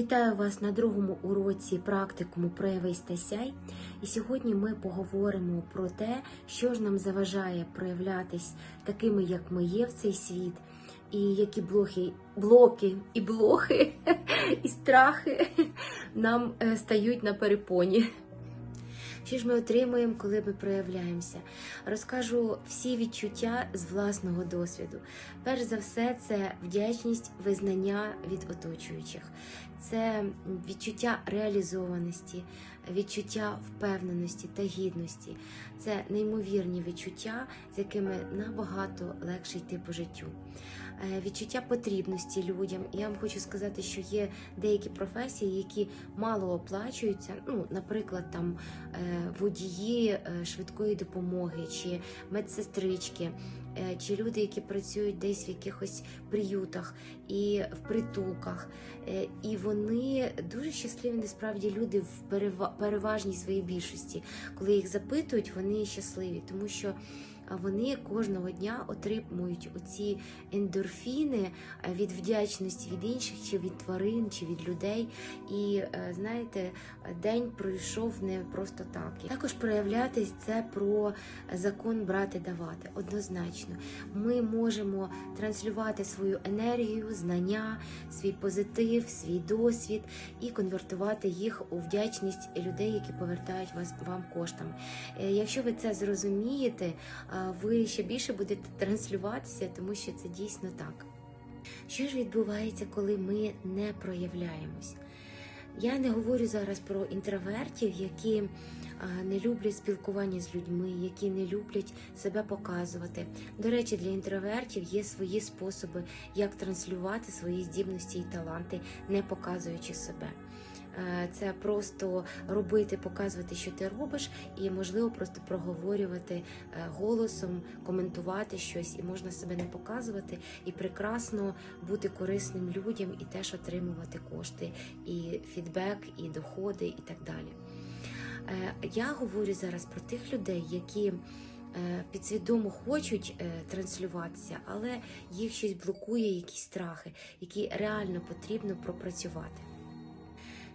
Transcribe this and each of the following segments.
Вітаю вас на другому уроці практикуму Прояви та сяй. І сьогодні ми поговоримо про те, що ж нам заважає проявлятись такими, як ми є в цей світ, і які блохи, блоки і блохи, і страхи нам е, стають на перепоні. Що ж ми отримуємо, коли ми проявляємося? Розкажу всі відчуття з власного досвіду. Перш за все, це вдячність, визнання від оточуючих, це відчуття реалізованості, відчуття впевненості та гідності. Це неймовірні відчуття, з якими набагато легше йти по життю. Е, Відчуття потрібності людям. Я вам хочу сказати, що є деякі професії, які мало оплачуються. Ну, наприклад, там е, водії е, швидкої допомоги чи медсестрички, чи люди, які працюють десь в якихось приютах і в притулках. Е, І вони дуже щасливі, насправді люди в переважній своїй більшості. Коли їх запитують, вони щасливі, тому що вони кожного дня отримують оці ендорфіни е, від вдячності від інших, чи від тварин, чи від людей. І е, знаєте, день пройшов не просто так. Також проявлятись це про закон брати давати. Однозначно, ми можемо транслювати свою енергію, знання, свій позитив, свій досвід і конвертувати їх у вдячність людей, які повертають вас вам коштами. Е, Якщо ви це зрозумієте, ви ще більше будете транслюватися, тому що це дійсно так. Що ж відбувається, коли ми не проявляємось? Я не говорю зараз про інтровертів, які не люблять спілкування з людьми, які не люблять себе показувати. До речі, для інтровертів є свої способи, як транслювати свої здібності і таланти, не показуючи себе. Е, Це просто робити, показувати, що ти робиш, і можливо просто проговорювати е, голосом, коментувати щось, і можна себе не показувати, і прекрасно бути корисним людям, і теж отримувати кошти, і фідбек, і доходи, і так далі. Е, Я говорю зараз про тих людей, які підсвідомо хочуть транслюватися, але їх щось блокує, якісь страхи, які реально потрібно пропрацювати.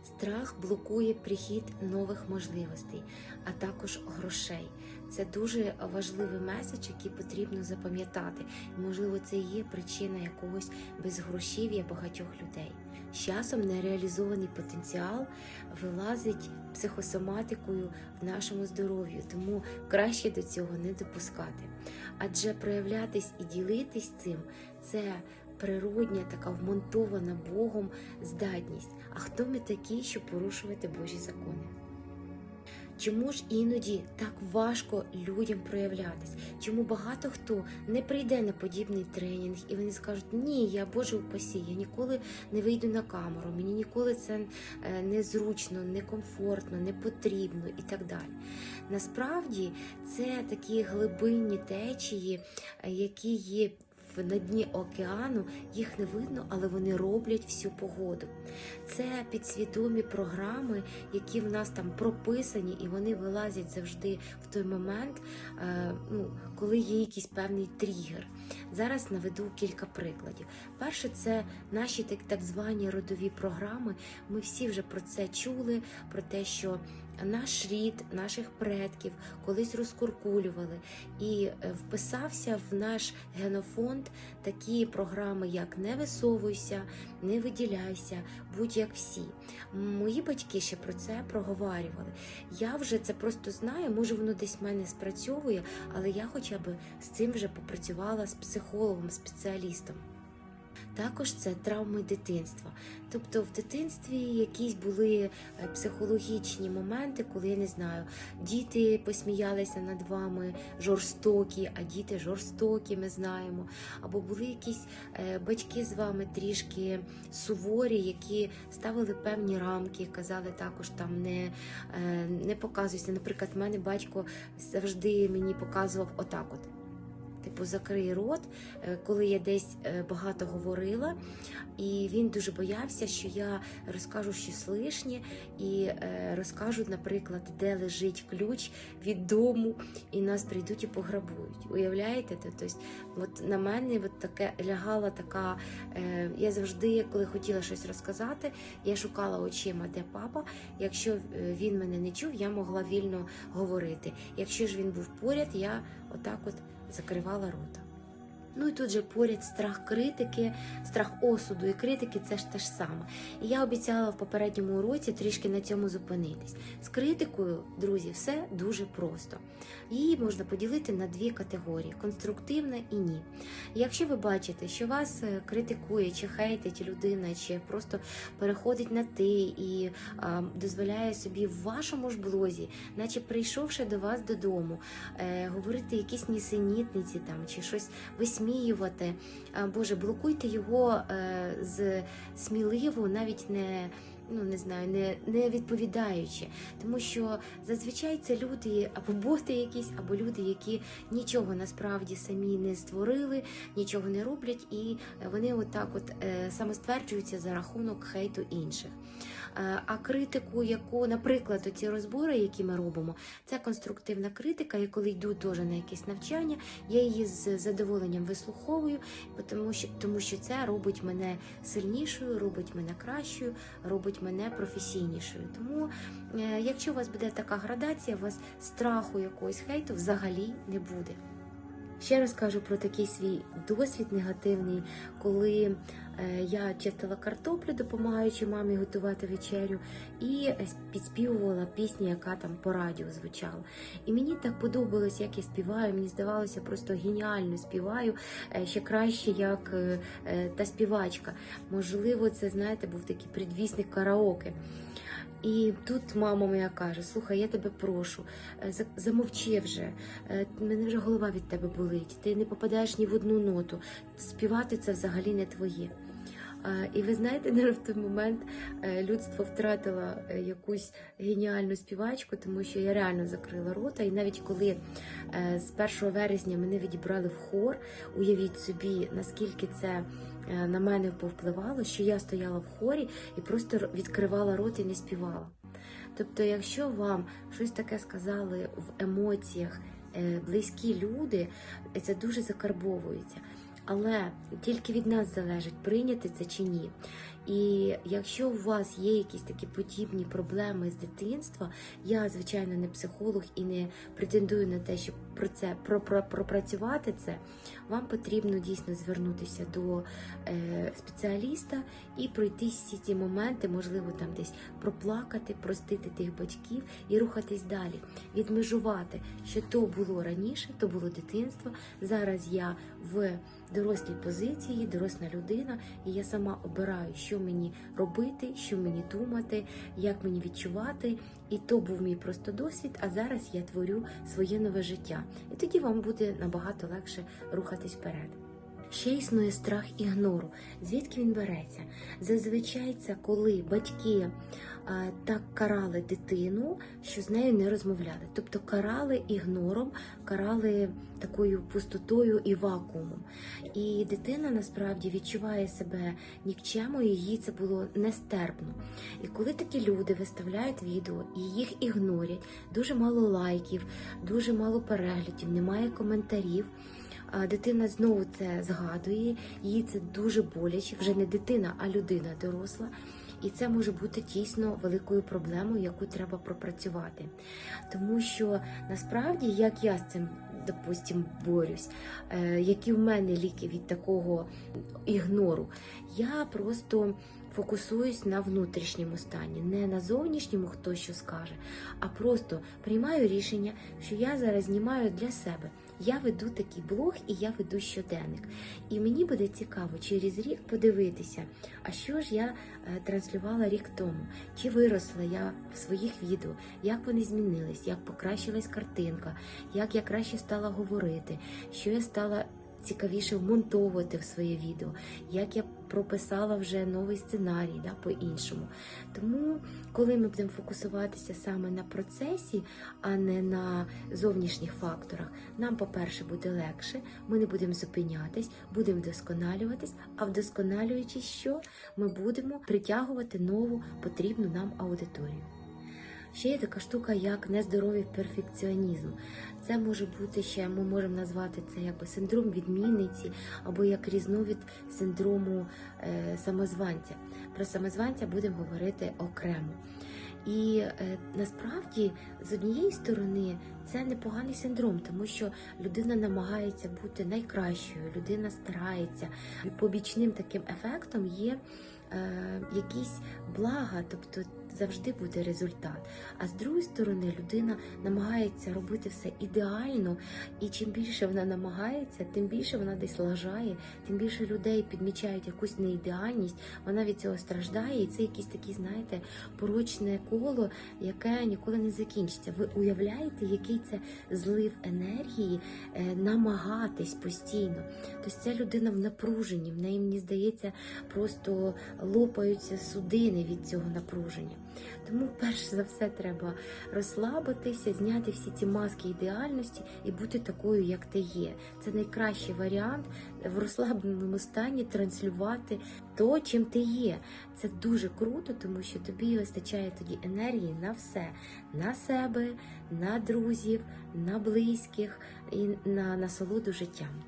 Страх блокує прихід нових можливостей, а також грошей. Це дуже важливий меседж, який потрібно запам'ятати. І, можливо, це є причина якогось безгрошів'я багатьох людей. З часом нереалізований потенціал вилазить психосоматикою в нашому здоров'ю, тому краще до цього не допускати. Адже проявлятись і ділитись цим це природня, така вмонтована Богом здатність. А хто ми такі, щоб порушувати Божі закони? Чому ж іноді так важко людям проявлятись? Чому багато хто не прийде на подібний тренінг і вони скажуть, ні, я Боже упасі, я ніколи не вийду на камеру, мені ніколи це е, незручно, некомфортно, не потрібно і так далі. Насправді це такі глибинні течії, е, які є на дні океану, їх не видно, але вони роблять всю погоду. Це підсвідомі програми, які в нас там прописані, і вони вилазять завжди в той момент, е, ну, коли є якийсь певний тригер. Зараз наведу кілька прикладів. Перше, це наші так, так звані родові програми. Ми всі вже про це чули, про те, що наш рід, наших предків колись розкуркулювали і е, вписався в наш генофонд такі програми, як не висовуйся, не виділяйся, будь як всі. Мої батьки ще про це проговарювали. Я вже це просто знаю, може воно десь в мене спрацьовує, але я хоча б з цим вже попрацювала з психологом, спеціалістом. Також це травми дитинства. Тобто в дитинстві якісь були е, психологічні моменти, коли я не знаю, діти посміялися над вами жорстокі, а діти жорстокі, ми знаємо. Або були якісь е, батьки з вами трішки суворі, які ставили певні рамки, казали також там не, е, не показуйся. Наприклад, в мене батько завжди мені показував отак от. Типу, закрий рот, е, коли я десь е, багато говорила. І він дуже боявся, що я розкажу щось лишнє і е, розкажу, наприклад, де лежить ключ від дому, і нас прийдуть і пограбують. Уявляєте? Тобто, от на мене от таке лягала така. Я завжди, коли хотіла щось розказати, я шукала очима, де папа. Якщо він мене не чув, я могла вільно говорити. Якщо ж він був поряд, я отак от закривала рота. Ну і тут же поряд страх критики, страх осуду і критики це ж те ж саме. І я обіцяла в попередньому уроці трішки на цьому зупинитись. З критикою, друзі, все дуже просто. Її можна поділити на дві категорії: конструктивна і ні. Якщо ви бачите, що вас е, критикує, чи хейтить людина, чи просто переходить на ти і а, дозволяє собі в вашому ж блозі, наче прийшовши до вас додому, е, говорити якісь нісенітниці там чи щось висміювати. А, Боже, блокуйте його е, з сміливо, навіть не. Ну, не знаю, не, не відповідаючи, тому що зазвичай це люди або боти якісь, або люди, які нічого насправді самі не створили, нічого не роблять, і вони отак от е, самостверджуються за рахунок хейту інших. Е, А критику, яку, наприклад, ці розбори, які ми робимо, це конструктивна критика. І коли йду теж на якесь навчання, я її з задоволенням вислуховую, тому що, тому що це робить мене сильнішою, робить мене кращою, робить мене професійнішою. Тому, е, якщо у вас буде така градація, у вас страху якогось хейту взагалі не буде. Ще раз кажу про такий свій досвід негативний, коли е, я чистила картоплю, допомагаючи мамі готувати вечерю, і е, підспівувала пісню, яка там по радіо звучала. І мені так подобалось, як я співаю. Мені здавалося, просто геніально співаю е, ще краще, як та співачка. Можливо, це знаєте, був такий предвісник караоке. І тут мама моя каже: слухай, я тебе прошу, е, замовчи вже. Е, Мене вже голова від тебе болить. Ти не попадаєш ні в одну ноту. Співати це взагалі не твоє. І ви знаєте, навіть в той момент е, людство втратило е, якусь геніальну співачку, тому що я реально закрила рота. І навіть коли е, з 1 вересня мене відібрали в хор, уявіть собі, наскільки це на мене повпливало, що я стояла в хорі і просто відкривала рот і не співала. Тобто, якщо вам щось таке сказали в емоціях близькі люди, це дуже закарбовується. Але тільки від нас залежить, прийняти це чи ні. І якщо у вас є якісь такі подібні проблеми з дитинства, я, звичайно, не психолог і не претендую на те, щоб про це про, про, пропрацювати це, вам потрібно дійсно звернутися до е, спеціаліста і пройти всі ці моменти, можливо, там десь проплакати, простити тих батьків і рухатись далі, відмежувати, що то було раніше, то було дитинство. Зараз я в дорослій позиції, доросла людина, і я сама обираю, що мені робити, що мені думати, як мені відчувати. І то був мій просто досвід, а зараз я творю своє нове життя. І тоді вам буде набагато легше рухатись вперед. Ще існує страх ігнору. Звідки він береться? Зазвичай це коли батьки а, так карали дитину, що з нею не розмовляли. Тобто карали ігнором, карали такою пустотою і вакуумом. І дитина насправді відчуває себе нікчемою, їй це було нестерпно. І коли такі люди виставляють відео і їх ігнорять, дуже мало лайків, дуже мало переглядів, немає коментарів. Дитина знову це згадує, їй це дуже боляче, вже не дитина, а людина доросла. І це може бути дійсно великою проблемою, яку треба пропрацювати. Тому що насправді, як я з цим, допустим, борюсь, е, які в мене ліки від такого ігнору, я просто фокусуюсь на внутрішньому стані, не на зовнішньому, хто що скаже, а просто приймаю рішення, що я зараз знімаю для себе. Я веду такий блог і я веду щоденник. І мені буде цікаво через рік подивитися, а що ж я е, транслювала рік тому, чи виросла я в своїх відео, як вони змінились, як покращилась картинка, як я краще стала говорити, що я стала цікавіше вмонтовувати в своє відео, як я прописала вже новий сценарій да, по-іншому. Тому, коли ми будемо фокусуватися саме на процесі, а не на зовнішніх факторах, нам, по-перше, буде легше, ми не будемо зупинятись, будемо вдосконалюватись, а вдосконалюючись, що ми будемо притягувати нову потрібну нам аудиторію. Ще є така штука, як нездоровий перфекціонізм. Це може бути ще, ми можемо назвати це якби синдром відмінниці або як різновид синдрому е, самозванця. Про самозванця будемо говорити окремо. І е, насправді, з однієї сторони, це непоганий синдром, тому що людина намагається бути найкращою, людина старається. Побічним таким ефектом є е, якісь блага, тобто завжди буде результат. А з другої сторони, людина намагається робити все ідеально, і чим більше вона намагається, тим більше вона десь лажає, тим більше людей підмічають якусь неідеальність, вона від цього страждає, і це якийсь такий, знаєте, порочне коло, яке ніколи не закінчиться. Ви уявляєте, який це злив енергії е, намагатись постійно. Тобто ця людина в напруженні, в неї мені здається, просто лопаються судини від цього напруження. Тому, перш за все, треба розслабитися, зняти всі ці маски ідеальності і бути такою, як ти є. Це найкращий варіант в розслабленому стані транслювати то, чим ти є. Це дуже круто, тому що тобі вистачає тоді енергії на все: на себе, на друзів, на близьких і на насолоду життям.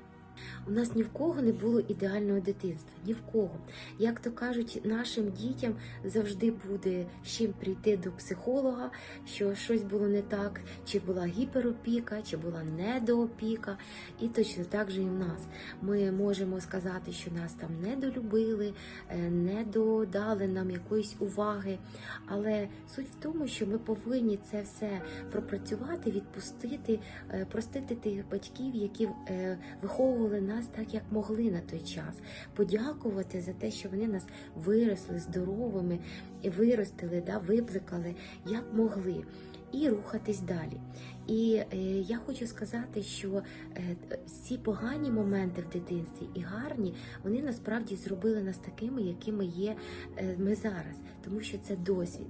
У нас ні в кого не було ідеального дитинства, ні в кого. Як то кажуть, нашим дітям завжди буде з чим прийти до психолога, що щось було не так, чи була гіперопіка, чи була недоопіка. І точно так же і в нас. Ми можемо сказати, що нас там недолюбили, е, не додали нам якоїсь уваги. Але суть в тому, що ми повинні це все пропрацювати, відпустити, е, простити тих батьків, які е, виховували нас так, як могли на той час, подякувати за те, що вони нас виросли здоровими виростили, да, випликали, як могли. І рухатись далі. І е, я хочу сказати, що е, ці погані моменти в дитинстві і гарні, вони насправді зробили нас такими, якими є е, ми зараз, тому що це досвід.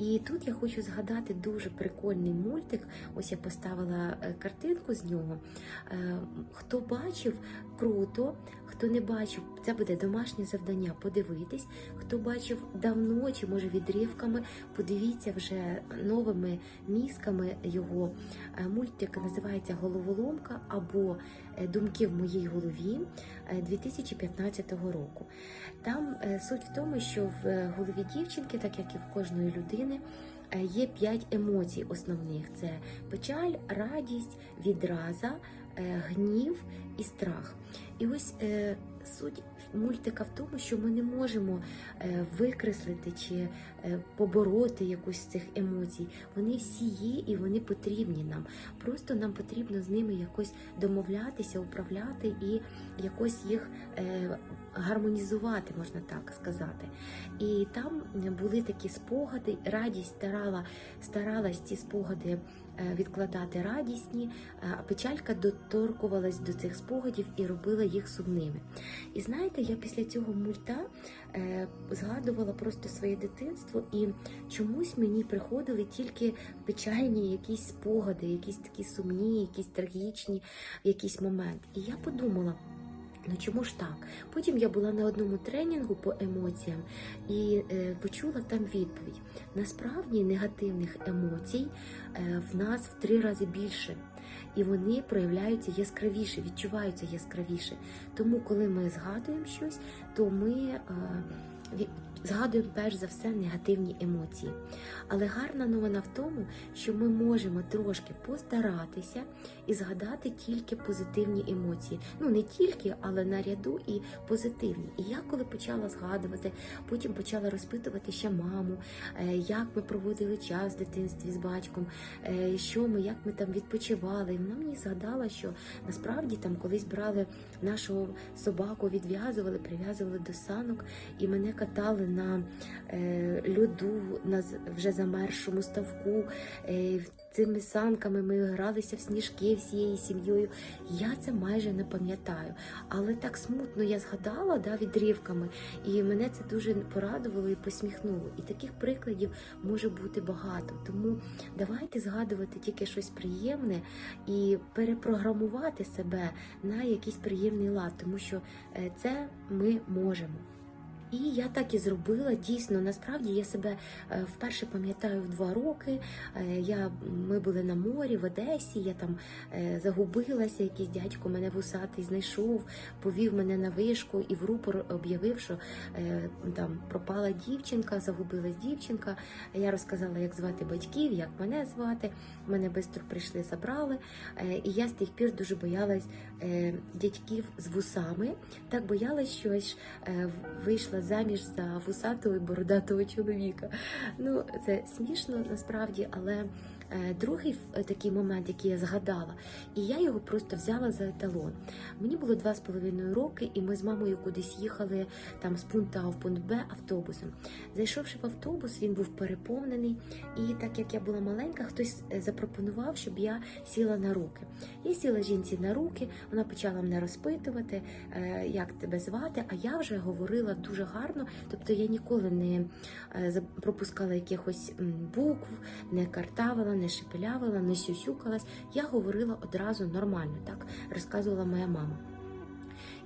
І тут я хочу згадати дуже прикольний мультик. Ось я поставила е, картинку з нього. Е, Хто бачив, круто, хто не бачив, це буде домашнє завдання подивитись. Хто бачив давно чи може відривками, подивіться вже новими мізками його. Е, Мультик називається Головоломка або Думки в моїй голові е, 2015 року. Там суть в тому, що в голові дівчинки, так як і в кожної людини, е, є п'ять емоцій основних: це печаль, радість, відраза, е, гнів і страх. І ось е, суть мультика в тому, що ми не можемо е, викреслити чи е, побороти якусь з цих емоцій. Вони всі є і вони потрібні нам. Просто нам потрібно з ними якось домовлятися, управляти і якось їх е, гармонізувати, можна так сказати. І там були такі спогади, радість старала, старалась ці спогади відкладати радісні, е, а печалька доторкувалась до цих спогадів і робила їх сумними. І знаєте, я після цього мульта е, згадувала просто своє дитинство, і чомусь мені приходили тільки печальні якісь спогади, якісь такі сумні, якісь трагічні, якийсь момент. І я подумала. Ну чому ж так? Потім я була на одному тренінгу по емоціям і е, почула там відповідь. Насправді негативних емоцій е, в нас в три рази більше, і вони проявляються яскравіше, відчуваються яскравіше. Тому, коли ми згадуємо щось, то ми е, згадуємо перш за все негативні емоції. Але гарна новина в тому, що ми можемо трошки постаратися і згадати тільки позитивні емоції. Ну не тільки, але наряду і позитивні. І я коли почала згадувати, потім почала розпитувати ще маму, е, як ми проводили час в дитинстві з батьком, е, що ми, як ми там відпочивали. І вона мені згадала, що насправді там колись брали нашу собаку, відв'язували, прив'язували до санок і мене катали на е, льоду, на вже замершому ставку. Е, Цими санками ми гралися в сніжки всією сім'єю. Я це майже не пам'ятаю. Але так смутно я згадала да, відривками, і мене це дуже порадувало і посміхнуло. І таких прикладів може бути багато. Тому давайте згадувати тільки щось приємне і перепрограмувати себе на якийсь приємний лад, тому що е, це ми можемо. І я так і зробила. Дійсно, насправді я себе е, вперше пам'ятаю в два роки. Е, Я, ми були на морі в Одесі, я там е, загубилася, якийсь дядько мене вусатий знайшов, повів мене на вишку і в рупор об'явив, що там пропала дівчинка, загубилась дівчинка. Я розказала, як звати батьків, як мене звати. Мене швидко прийшли, забрали. І я з тих пір дуже боялась дядьків з вусами. Так боялась, що вийшла заміж за вусатого і бородатого чоловіка. Ну, це смішно насправді, але другий е, такий момент, який я згадала, і я його просто взяла за еталон. Мені було два з половиною роки, і ми з мамою кудись їхали там з пункту А в пункт Б автобусом. Зайшовши в автобус, він був переповнений, і так як я була маленька, хтось е, запропонував, щоб я сіла на руки. Я сіла жінці на руки, вона почала мене розпитувати, е, як тебе звати. А я вже говорила дуже гарно, тобто я ніколи не е, пропускала якихось букв, не картавила, не шепелявила, не сюсюкалась. Я говорила одразу нормально, так розказувала моя мама.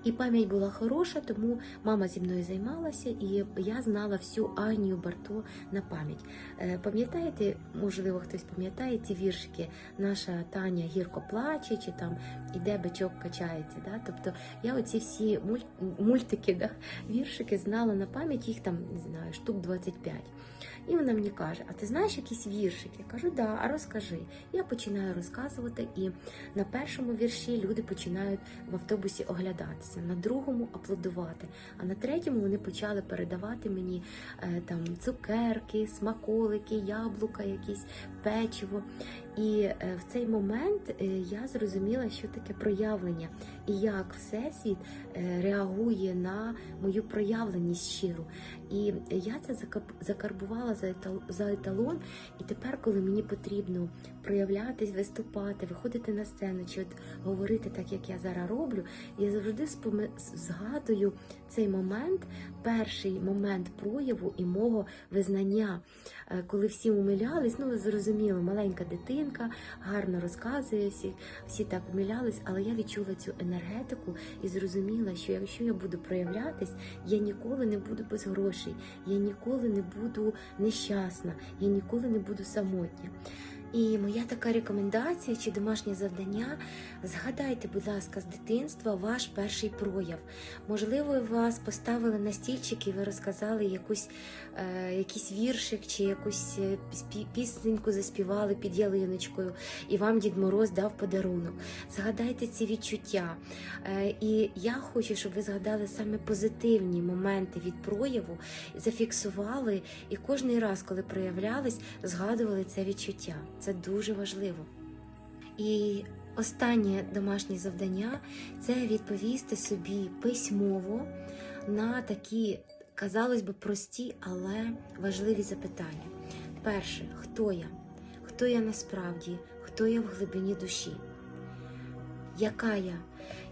І пам'ять була хороша, тому мама зі мною займалася, і я знала всю Анію Барто на пам'ять. Е, Пам'ятаєте, можливо, хтось пам'ятає ці віршики Наша Таня гірко плаче, чи там іде бичок качається. Да? Тобто я оці всі муль- мультики, да? віршики знала на пам'ять, їх там не знаю, штук 25. І вона мені каже: А ти знаєш якісь віршики? Я кажу, да, а розкажи. Я починаю розказувати, і на першому вірші люди починають в автобусі оглядатися, на другому аплодувати, а на третьому вони почали передавати мені е, там цукерки, смаколики, яблука, якісь печиво. І е, в цей момент е, я зрозуміла, що таке проявлення, і як всесвіт е, реагує на мою проявленість щиру. І я це закарбувала за еталон. І тепер, коли мені потрібно проявлятись, виступати, виходити на сцену чи от говорити так, як я зараз роблю, я завжди згадую цей момент, перший момент прояву і мого визнання, Е, коли всі умилялись. Ну, зрозуміло, маленька дитинка гарно розказує, всі, всі так умилялись, але я відчула цю енергетику і зрозуміла, що якщо я буду проявлятись, я ніколи не буду без грошей, я ніколи не буду нещасна, я ніколи не буду самотня. І моя така рекомендація чи домашнє завдання: згадайте, будь ласка, з дитинства ваш перший прояв. Можливо, вас поставили на стільчик і ви розказали якусь, е, якийсь віршик чи якусь е, пісеньку заспівали під ялиночкою, і вам Дід Мороз дав подарунок. Згадайте ці відчуття. Е, і я хочу, щоб ви згадали саме позитивні моменти від прояву, зафіксували і кожний раз, коли проявлялись, згадували це відчуття. Це дуже важливо. І останнє домашнє завдання це відповісти собі письмово на такі, казалось би, прості, але важливі запитання. Перше, хто я? Хто я насправді? Хто я в глибині душі? Яка я?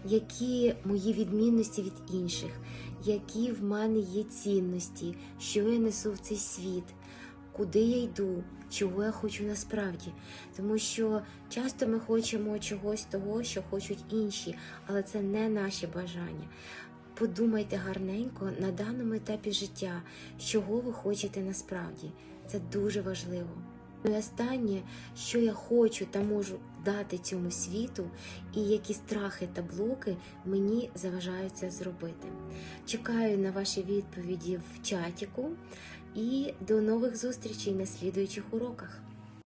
Які мої відмінності від інших? Які в мене є цінності? Що я несу в цей світ? Куди я йду? Чого я хочу насправді? Тому що часто ми хочемо чогось того, що хочуть інші, але це не наші бажання. Подумайте гарненько на даному етапі життя, чого ви хочете насправді. Це дуже важливо. І останнє, що я хочу та можу дати цьому світу, і які страхи та блоки мені заважають це зробити. Чекаю на ваші відповіді в чатіку і до нових зустрічей на слідуючих уроках.